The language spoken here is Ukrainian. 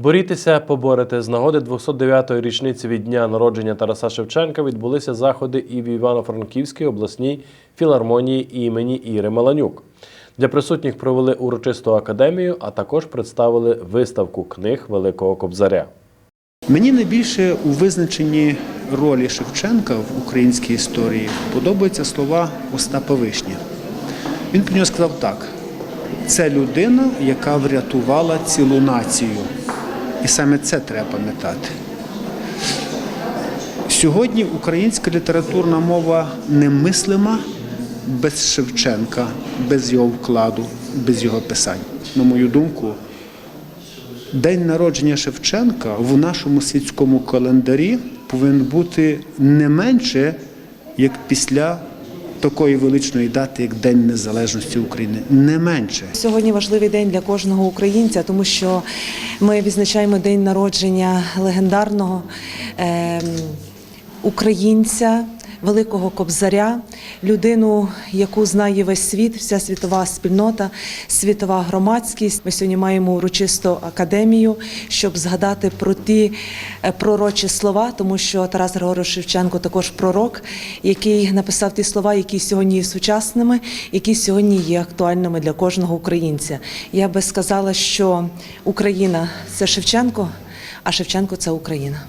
Борітеся, поборете з нагоди 209-ї річниці від дня народження Тараса Шевченка відбулися заходи і в Івано-Франківській обласній філармонії імені Іри Маланюк. Для присутніх провели урочисту академію, а також представили виставку книг Великого Кобзаря. Мені найбільше у визначенні ролі Шевченка в українській історії подобаються слова Остапа Вишні. Він про нього сказав так: це людина, яка врятувала цілу націю. І саме це треба пам'ятати. Сьогодні українська літературна мова немислима без Шевченка, без його вкладу, без його писань. На мою думку, День народження Шевченка в нашому світському календарі повинен бути не менше, як після такої величної дати, як День Незалежності України. Не менше. Сьогодні важливий день для кожного українця, тому що ми відзначаємо день народження легендарного е, українця. Великого кобзаря, людину, яку знає весь світ, вся світова спільнота, світова громадськість. Ми сьогодні маємо урочисту академію, щоб згадати про ті е, пророчі слова, тому що Тарас Григорович Шевченко також пророк, який написав ті слова, які сьогодні є сучасними, які сьогодні є актуальними для кожного українця. Я би сказала, що Україна це Шевченко, а Шевченко це Україна.